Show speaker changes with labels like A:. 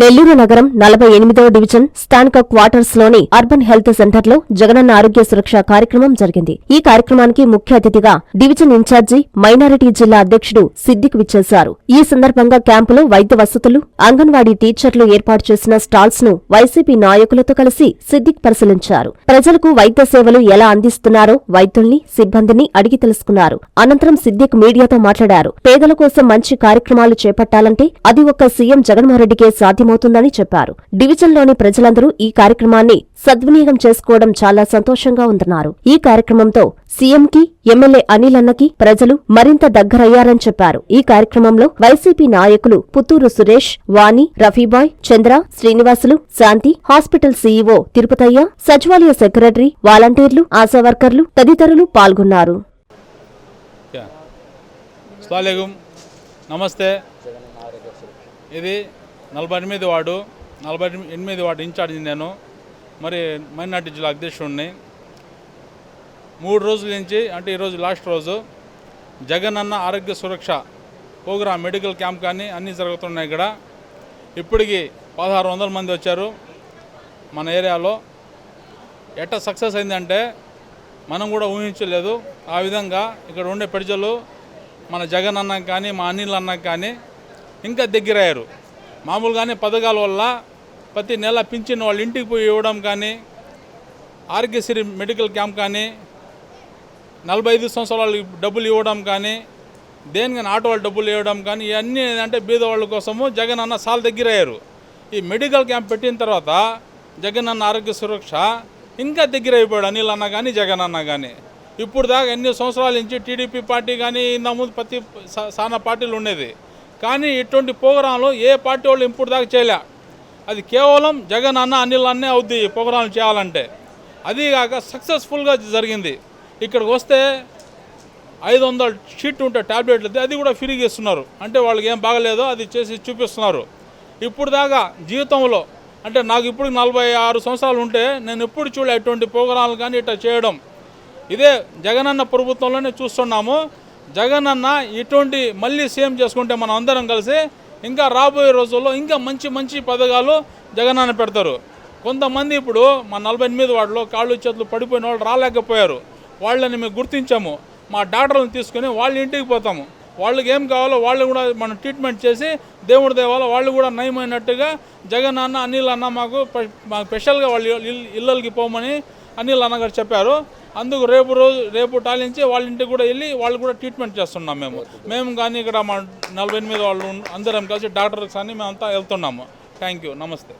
A: నెల్లూరు నగరం నలభై ఎనిమిదవ డివిజన్ స్థానిక క్వార్టర్స్లోని అర్బన్ హెల్త్ సెంటర్లో జగనన్న ఆరోగ్య సురక్ష కార్యక్రమం జరిగింది. ఈ కార్యక్రమానికి ముఖ్య అతిథిగా డివిజన్ ఇన్ఛార్జి మైనారిటీ జిల్లా అధ్యక్షుడు సిద్దిక్ విచ్చేశారు. ఈ సందర్భంగా క్యాంపులో వైద్య వసతులు అంగన్వాడీ టీచర్లు ఏర్పాటు చేసిన స్టాల్స్ను వైసీపీ నాయకులతో కలిసి సిద్దిక్ పరిశీలించారు. ప్రజలకు వైద్య సేవలు ఎలా అందిస్తున్నారో వైద్యుల్ని సిబ్బందిని అడిగి తెలుసుకున్నారు. అనంతరం సిద్దిక్ మీడియాతో మాట్లాడారు. పేదల కోసం మంచి కార్యక్రమాలు చేపట్టాలంటే అది ఒక్క సీఎం జగన్మోహన్ రెడ్డికే సాధ్యమవుతుందని చెప్పారు. డివిజన్లోని ప్రజలందరూ ఈ కార్యక్రమాన్ని సద్వినియోగం చేసుకోవడం చాలా సంతోషంగా ఉందన్నారు. ఈ కార్యక్రమంతో సీఎంకి ఎమ్మెల్యే అనిల్ అన్నకి ప్రజలు మరింత దగ్గరయ్యారని చెప్పారు. ఈ కార్యక్రమంలో వైసీపీ నాయకులు పుత్తూరు సురేష్ వాణి రఫీబాయ్ చంద్ర శ్రీనివాసులు శాంతి హాస్పిటల్ సీఈఓ తిరుపతయ్య సచివాలయ సెక్రటరీ వాలంటీర్లు ఆశా వర్కర్లు తదితరులు పాల్గొన్నారు.
B: నమస్తే. ఇది నలభై ఎనిమిది వార్డు నలభై ఎనిమిది వార్డు ఇన్ఛార్జ్ నేను మరి మైనార్టీ జిల్లా అధ్యక్షుడిని. మూడు రోజుల నుంచి అంటే ఈరోజు లాస్ట్ రోజు జగన్ అన్న ఆరోగ్య సురక్ష ప్రోగ్రామ్ మెడికల్ క్యాంప్ కానీ అన్నీ జరుగుతున్నాయి ఇక్కడ. ఇప్పటికి పదహారు వందల మంది వచ్చారు మన ఏరియాలో. ఎట్ట సక్సెస్ అయిందంటే మనం కూడా ఊహించలేదు. ఆ విధంగా ఇక్కడ ఉండే ప్రజలు మన జగన్ అన్నకు కానీ మా అనిల్ అన్నకు కానీ ఇంకా దగ్గరయ్యారు. మామూలుగానే పథకాల వల్ల ప్రతి నెల పింఛన్ వాళ్ళ ఇంటికి పోయి ఇవ్వడం కానీ ఆరోగ్యశ్రీ మెడికల్ క్యాంప్ కానీ నలభై ఐదు సంవత్సరాలు డబ్బులు ఇవ్వడం కానీ దేనికైనా ఆటో వాళ్ళు డబ్బులు ఇవ్వడం కానీ ఇవన్నీ అంటే బీదవాళ్ళ కోసము జగన్ అన్న సాల్ దగ్గరయ్యారు ఈ మెడికల్ క్యాంప్ పెట్టిన తర్వాత జగన్ అన్న ఆరోగ్య సురక్ష ఇంకా దగ్గర అయిపోయాడు అనిల్ అన్న కానీ జగన్ అన్న కానీ. ఇప్పుడు దాకా ఎన్ని సంవత్సరాల నుంచి టీడీపీ పార్టీ కానీ ఇంతకుముందు ప్రతి సా- సానా పార్టీలు ఉండేది. కానీ ఇటువంటి ప్రోగ్రాంలు ఏ పార్టీ వాళ్ళు ఇప్పుడు దాకా చేయలే. అది కేవలం జగన్ అన్న అనిల్ అన్నే అవుద్ది ఈ ప్రోగ్రాంలు చేయాలంటే. అది కాక సక్సెస్ఫుల్గా జరిగింది. ఇక్కడికి వస్తే ఐదు వందల షీట్ ఉంటే టాబ్లెట్లు అది కూడా ఫ్రీగా ఇస్తున్నారు. అంటే వాళ్ళకి ఏం బాగలేదో అది చేసి చూపిస్తున్నారు. ఇప్పుడు దాకా జీవితంలో అంటే నాకు ఇప్పుడు నలభై ఆరు సంవత్సరాలు ఉంటే నేను ఎప్పుడు చూడలే ఇటువంటి ప్రోగ్రాంలు కానీ ఇట్లా చేయడం. ఇదే జగనన్న ప్రభుత్వంలోనే చూస్తున్నాము. జగన్ అన్న ఇటువంటి మళ్ళీ సీఎం చేసుకుంటే మనం అందరం కలిసి ఇంకా రాబోయే రోజుల్లో ఇంకా మంచి మంచి పథకాలు అన్న పెడతారు. కొంతమంది ఇప్పుడు మా నలభై ఎనిమిది వాళ్ళు కాళ్ళు చేతులు పడిపోయిన వాళ్ళు రాలేకపోయారు. వాళ్ళని మేము గుర్తించాము. మా డాక్టర్లను తీసుకొని వాళ్ళ ఇంటికి పోతాము. వాళ్ళకి ఏం కావాలో వాళ్ళు కూడా మనం ట్రీట్మెంట్ చేసి దేవుడి దేవాలో వాళ్ళు కూడా నయమైనట్టుగా జగన్ అన్న అనిల్ అన్న మాకు స్పెషల్గా వాళ్ళు ఇళ్ళకి పోమని అనిల్ అన్న గారు చెప్పారు. అందుకు రేపు రోజు రేపు టాలించి వాళ్ళ ఇంటికి కూడా వెళ్ళి వాళ్ళు కూడా ట్రీట్మెంట్ చేస్తున్నాం మేము. మేము కానీ ఇక్కడ మా నలభై ఎనిమిది వాళ్ళు అందరం కలిసి డాక్టర్స్ అని మేమంతా వెళ్తున్నాము. థ్యాంక్ యూ నమస్తే.